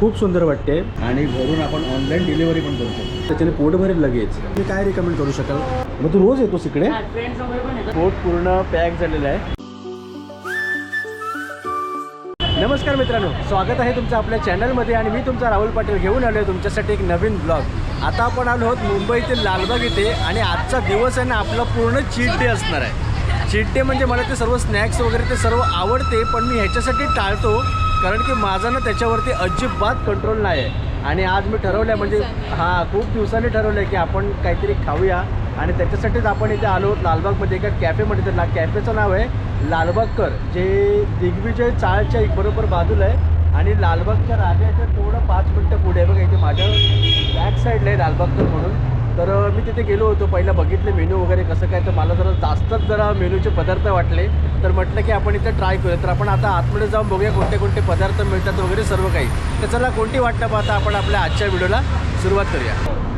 खूप सुंदर वाटते. आणि घरून आपण ऑनलाईन डिलिव्हरी पण करू शकतो. त्याच्याने पोट भरेल लगेच. मी काय रिकमेंड करू शकाल? मग तू रोज येतोस इकडे? पोट पूर्ण पॅक झालेलं आहे. नमस्कार मित्रांनो स्वागत आहे तुमचं आपल्या चॅनलमध्ये आणि मी तुमचा राहुल पाटील घेऊन आलो आहे तुमच्यासाठी एक नवीन ब्लॉग आता आपण आलो आहोत मुंबईतील लालबाग इथे आणि आजचा दिवस आहे ना आपला पूर्ण चीट डे असणार आहे. चीट डे म्हणजे मला ते सर्व स्नॅक्स वगैरे ते सर्व आवडते पण मी ह्याच्यासाठी टाळतो कारण की माझा ना त्याच्यावरती अजिबात कंट्रोल नाही आहे आणि आज मी ठरवलं आहे म्हणजे हां खूप दिवसांनी ठरवलं आहे की आपण काहीतरी खाऊया. आणि त्याच्यासाठीच आपण इथे आलो. लालबागमध्ये एका कॅफेमध्ये तर ला कॅफेचं नाव आहे लालबागकर जे दिग्विजय चाळच्या एक बरोबर बाजूला आहे. आणि लालबागच्या राजाच्या थोडं पाच मिनटं पुढे बघा इथे माझ्या बॅक साईडला आहे लालबागकर म्हणून. तर मी तिथे गेलो होतो. पहिला बघितले मेनू वगैरे कसं काय तर मला जरा जास्तच जरा मेनूचे पदार्थ वाटले. तर म्हटलं की आपण इथे ट्राय करूया. तर आपण आता आतमध्ये जाऊन बघूया कोणते कोणते पदार्थ मिळतात वगैरे सर्व काही. तर चला कोणती वाटतं पाहता आपण आपल्या आजच्या व्हिडिओला सुरुवात करूया.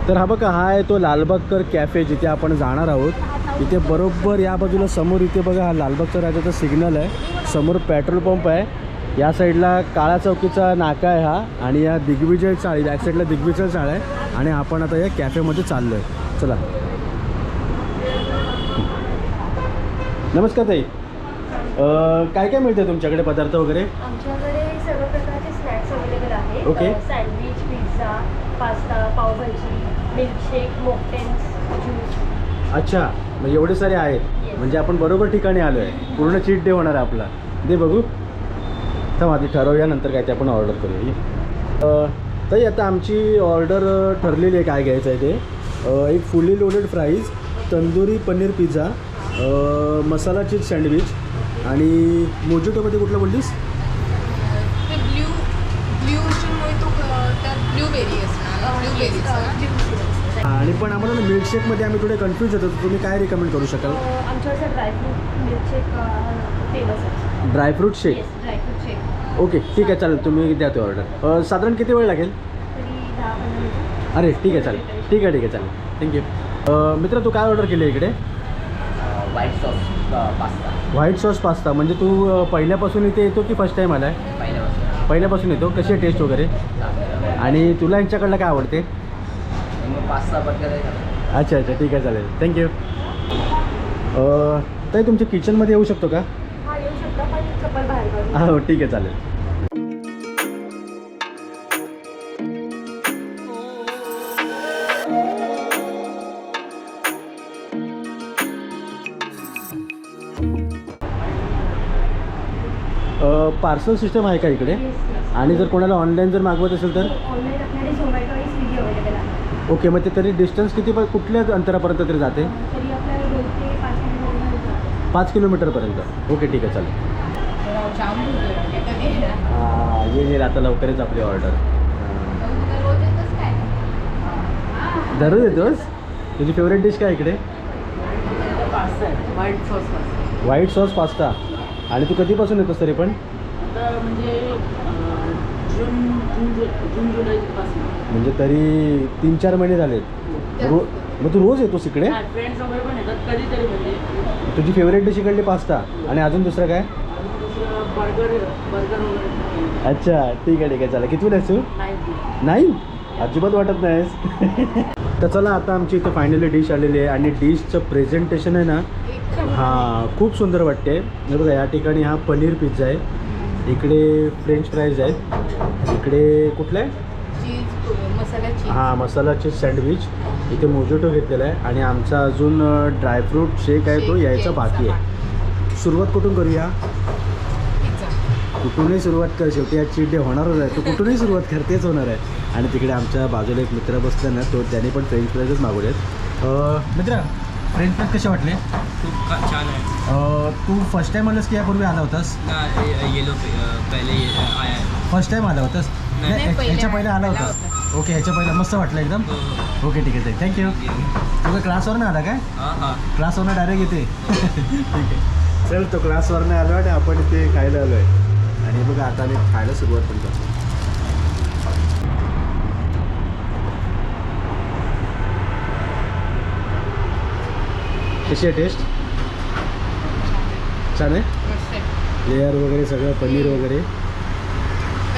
तर हा बघा हा आहे तो लालबागकर कॅफे जिथे आपण जाणार आहोत. इथे बरोबर या बाजूला समोर इथे बघा हा लालबागचा राजाचा सिग्नल आहे. समोर पेट्रोल पंप आहे. या साईडला काळा चौकीचा नाका आहे हा आणि या दिग्विजय चाळी बॅक साईडला दिग्विजय चाळ आहे. आणि आपण आता या कॅफेमध्ये चाललो आहे चला. नमस्कार ताई. काय काय मिळतं तुमच्याकडे? पदार्थ वगैरे? आमच्याकडे सर्व प्रकारचे स्नॅक्स अवेलेबल आहेत. Okay. Sandwich pizza pasta pav bhaji milkshake mocktails juice अच्छा. म्हणजे एवढे सारे आहेत. म्हणजे आपण बरोबर ठिकाणी आलो आहे पूर्ण चीट डे होणार आहे आपला. दे बघू. थांब आधी ठरवूया नंतर काय ते आपण ऑर्डर करूया. ताई आता आमची ऑर्डर ठरलेली आहे काय घ्यायचं आहे ते. एक fully loaded fries tandoori paneer pizza masala cheese sandwich आणि मोजिटोमध्ये कुठलं बोललीस? आणि पण आम्हाला ना मिल्कशेकमध्ये आम्ही थोडे कन्फ्यूज होतो तर तुम्ही काय रिकमेंड करू शकाल? आमच्याकडे मिल्कशेक ड्रायफ्रूट शेक ओके ठीक आहे चालेल तुम्ही द्या ते ऑर्डर साधारण किती वेळ लागेल? अरे ठीक आहे चालेल. ठीक आहे ठीक आहे चालेल. थँक्यू मित्र तू काय ऑर्डर केली आहे इकडे white sauce pasta white sauce pasta म्हणजे तू पहिल्यापासून इथे येतो की फर्स्ट टाईम आला आहे पहिल्यापासून येतो. कशी टेस्ट वगैरे? आणि तुला यांच्याकडलं काय आवडते? पास्ता बर्गर अच्छा अच्छा ठीक आहे चालेल. थँक्यू ताई तुमच्या किचनमध्ये येऊ शकतो का? चप्पल बाहेर हा ठीक आहे चालेल. पार्सल सिस्टम आहे का इकडे? आणि जर कोणाला ऑनलाईन जर मागवत असेल तर? ओके मग ते तरी डिस्टन्स किती कुठल्या अंतरापर्यंत तरी जाते? पाच किलोमीटरपर्यंत. ओके ठीक आहे चालेल जाम भरपूर कधी येणार? हां येईल येईल आता लवकरच आपली ऑर्डर दररोज येतोस तुझी फेवरेट डिश काय इकडे? White sauce pasta white sauce pasta आणि तू कधीपासून येतोस तरी पण? म्हणजे तरी तीन चार महिने झालेत. रो मग तू रोज येतोस इकडे? म्हणजे. तुझी फेवरेट डिश इकडली पास्ता आणि अजून दुसरं काय? बर्गर बर्गर वगैरे अच्छा ठीक आहे ठीक आहे. चालेल किती तू? नाही? अजिबात वाटत नाहीस. तर चला आता आमची इथे फायनली डिश आलेली आहे आणि डिशचं प्रेझेंटेशन आहे ना हां खूप सुंदर वाटते. बघा या ठिकाणी हा पनीर पिझ्झा आहे. इकडे फ्रेंच फ्राईज आहेत. इकडे कुठलं आहे? चीज मसाला चीज हां मसाला चीज सँडविच इथे मोजोटो घेतलेला आहे. आणि आमचा अजून ड्रायफ्रूट शेक आहे तो यायचा बाकी आहे. सुरुवात कुठून करूया? कुठूनही सुरुवात कर. शेवटी या चीट डे होणारच आहे. तो कुठूनही सुरुवात कर तेच होणार आहे. आणि तिकडे आमच्या बाजूला एक मित्र बसला ना तो त्याने पण फ्रेंच फ्राईजच मागवलेत अं, मित्र फ्रेंच फ्राईज कसे वाटले? खूप छान आहे. अं, तू फर्स्ट टाईम आलास की यापूर्वी आला होतास? ना येलो पहिले ये- आया है फर्स्ट टाईम आला होतास? ह्याच्या पहिले आला होतास. ओके ह्याच्या पहिला. मस्त वाटलं एकदम? ओके ठीक आहे थँक्यू तुझं क्लासवरनं आला काय? हाँ हाँ. क्लासवरनं डायरेक्ट येते. ठीक आहे. चल तो क्लासवरनं आलो आणि आपण इथे खायला आलो आहे आणि बघा आता आम्ही खायला सुरुवात पण करतो. कशी आहे टेस्ट छान आहे? लेअर वगैरे सगळं पनीर वगैरे?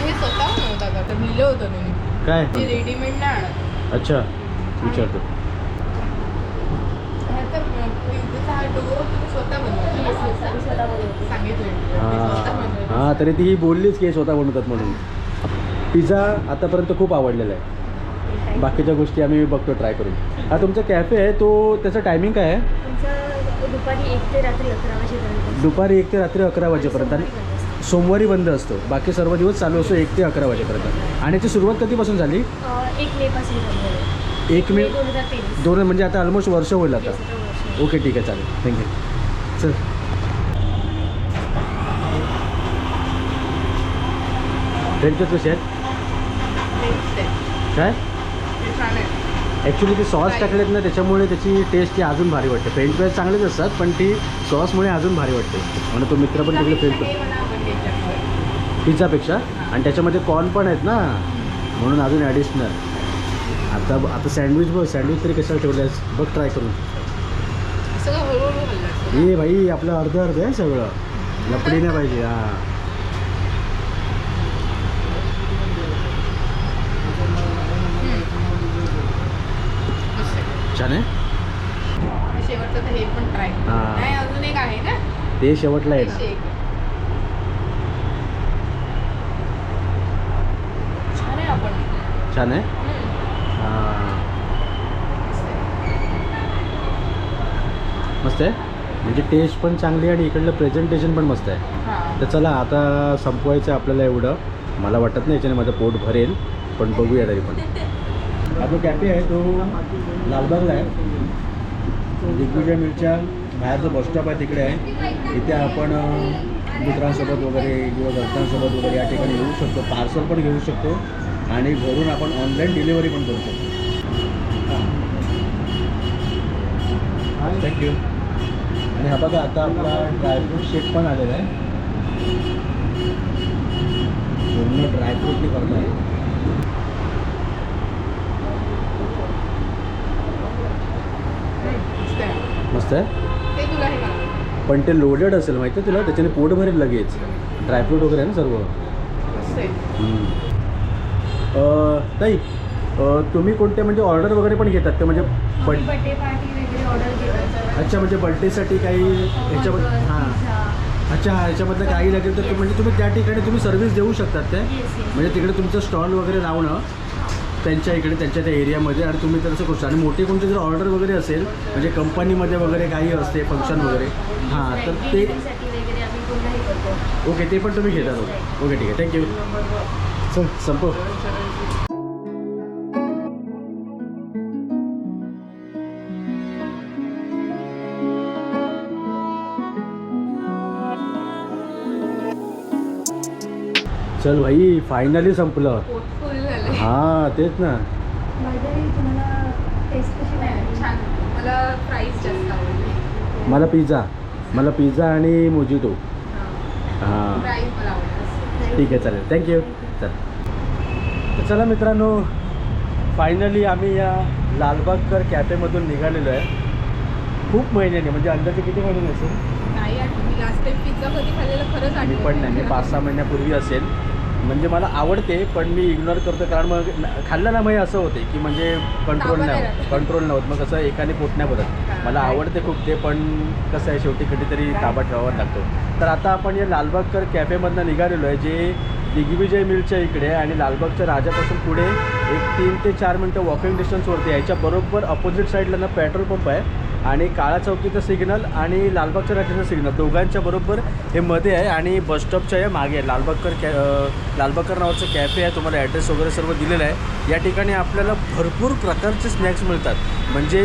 मी काय? रेडीमेड आणत. अच्छा. विचारतो ह्याचा पिझ्झाचा हा डो तुम्ही स्वतः बनवता आम्ही स्वतः बनवतो. सांगितलं मी स्वतः हां बनवते. हां. तरी ती ही बोललीच की स्वतः बनवतात म्हणून. पिझ्झा आतापर्यंत खूप आवडलेला आहे. बाकीच्या गोष्टी आम्ही बघतो ट्राय करून. हा तुमचा कॅफे आहे तो त्याचं टायमिंग काय आहे? तुमचं दुपारी एक ते रात्री अकरा वाजेपर्यंत दुपारी एक ते रात्री अकरा वाजेपर्यंत आणि सोमवारी बंद असतो. बाकी सर्व दिवस चालू असतो एक ते अकरा वाजेपर्यंत. आणि याची सुरुवात कधीपासून झाली? एक मे पासून चालू आहे. एक मे दोन हजार तेवीस. दोन म्हणजे आता ऑलमोस्ट वर्ष होईल आता. ओके ठीक आहे चालेल. थँक्यू चल फ्रेंचच कसे आहेत काय? ॲक्च्युली ते सॉस टाकलेत ना त्याच्यामुळे त्याची टेस्ट ती अजून भारी वाटते. फ्रेंच फ्राईज चांगलेच असतात पण ती सॉसमुळे अजून भारी वाटते. आणि तो मित्र पण तिकडे फ्रेंच पिझ्झापेक्षा आणि त्याच्यामध्ये कॉर्न पण आहेत ना. म्हणून अजून ॲडिशनल आता आता सँडविच बघ सँडविच तरी कशाला ठेवलं आहेस बघ ट्राय करून. ए भाई आपलं अर्ध अर्ध आहे सगळं. लपडी नाही पाहिजे हां. छान आहे. शेवटचं तर हे पण ट्राय हा. नाही अजून एक आहे ना? ते शेवटला आहे ना. छान आहे. हां. मस्त आहे. म्हणजे टेस्ट पण चांगली आहे आणि इकडलं प्रेझेंटेशन पण मस्त आहे. तर चला आता संपवायचं आपल्याला एवढं. मला वाटत नाही याच्याने माझं पोट भरेल पण बघूया तरी पण. हा जो कॅफे आहे तो लालबागला आहे. दिग्विजय मिलच्या बाहेरचं बस स्टॉप आहे तिकडे आहे. इथे आपण मित्रांसोबत वगैरे किंवा घरच्यांसोबत वगैरे या ठिकाणी येऊ शकतो. पार्सल पण घेऊ शकतो. आणि घरून आपण ऑनलाईन डिलिव्हरी पण करू शकतो. थँक्यू आणि हा बघा आता आपला ड्रायफ्रूट शेक पण आलेला आहे. पूर्ण ड्रायफ्रूटने करतो आहे. मस्त आहे. पण ते लोडेड असेल माहिती आहे तुला? त्याच्याने पोट भरेल लगेच. ड्रायफ्रूट वगैरे आहे ना सर्व? अं, तुम्ही कोणते म्हणजे ऑर्डर वगैरे पण घेतात का? म्हणजे आम्ही बड बर्थडे पार्टी वगैरे ऑर्डर घेतो अच्छा म्हणजे बड्डेसाठी काही ह्याच्यामध्ये हां पिझ्झा अच्छा ह्याच्यामधलं काही लागेल तर ते म्हणजे तुम्ही त्या ठिकाणी तुम्ही सर्व्हिस देऊ शकतात ते. म्हणजे तिकडे तुमचं स्टॉल वगैरे लावणं त्यांच्या इकडे त्यांच्या त्या एरियामध्ये आणि तुम्ही तसं करू शकता आणि मोठी कोणती जर ऑर्डर वगैरे असेल म्हणजे कंपनीमध्ये वगैरे काही असते फंक्शन वगैरे. हां तर ते हे ओके ते पण तुम्ही घेतात ओके ठीक आहे. थँक्यू चल संपव. चल भाई फायनली संपलं. हां तेच ना. माझ्याही तुम्हाला टेस्ट कशी नाही छान. मला पिझ्झा मला पिझ्झा आणि हां. प्राईस मला आवडली. ठीक आहे चालेल. थँक्यू चल. चला मित्रांनो फायनली आम्ही या लालबागकर कॅफेमधून निघालेलो आहे. खूप महिन्याने म्हणजे अंदाजे किती महिन्याने असेल? नाही आठवत. मी लास्ट टाइम पिझ्झा कधी खाल्लेला खरंच मी आठवत पण नाही. मी पाच सहा महिन्यापूर्वी असेल. म्हणजे मला आवडते पण मी इग्नोर करतो कारण मग खाल्लं ना मग असं होते की म्हणजे कंट्रोल नाही. कंट्रोल नव्हत मग कसं एकाने पोट नाही भरत. मला आवडते खूप ते पण कसं आहे शेवटी कधीतरी ताबा ठेवावा लागतो. तर आता आपण या लालबागकर कॅफेमधनं निघालेलो आहे जे दिग्विजय मिलच्या इकडे आहे आणि लालबागच्या राजापासून पुढे एक तीन ते चार मिनटं वॉकिंग डिस्टन्सवरती याच्या बरोबर अपोजिट साईडला ना पेट्रोल पंप आहे. आणि काळा चौकीचं सिग्नल आणि लालबागच्या रस्त्याचं सिग्नल. दोघांच्या बरोबर हे मध्ये आहे आणि बसस्टॉपच्या या मागे आहे. लालबागकर कॅ लालबागकर नावाचं कॅफे आहे. तुम्हाला ॲड्रेस वगैरे सर्व दिलेलं आहे. या ठिकाणी आपल्याला भरपूर प्रकारचे स्नॅक्स मिळतात. म्हणजे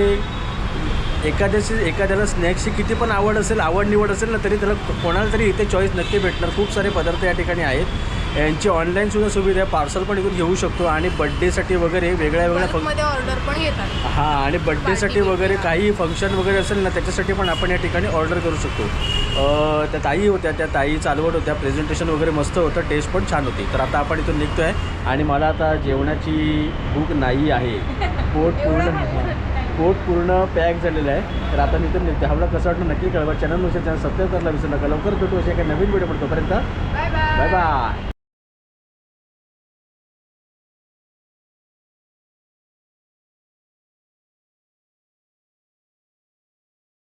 एखाद्याशी एखाद्याला स्नॅक्सची किती पण आवड असेल आवड निवड असेल ना तरी त्याला कोणाला तरी इथे चॉईस नक्की भेटणार. खूप सारे पदार्थ या ठिकाणी आहेत. यांची ऑनलाईन सुद्धा सुविधा आहे. पार्सल पण इथून घेऊ शकतो आणि बड्डेसाठी वगैरे वेगळ्या वेगळ्या फंक्शन ऑर्डर पण घेतात हां आणि बड्डेसाठी वगैरे. काही फंक्शन वगैरे असेल ना त्याच्यासाठी पण आपण या ठिकाणी ऑर्डर करू शकतो. त्या ताई होत्या त्या ताई चालवत होत्या. प्रेझेंटेशन वगैरे मस्त होतं टेस्ट पण छान होती. तर आता आपण इथून निघतो आहे आणि मला आता जेवणाची भूक नाही आहे. पोट पूर्ण पोट पूर्ण पॅक झालेलं आहे. तर आता मी इथून निघतो हवला कसं वाटलं नक्की कळवा. चॅनलनुसार चॅनल सबस्क्राईब करायला विसरू नका. लवकर भेटू अशा एका नवीन व्हिडिओ पडतो तोपर्यंत. Bye bye bye bye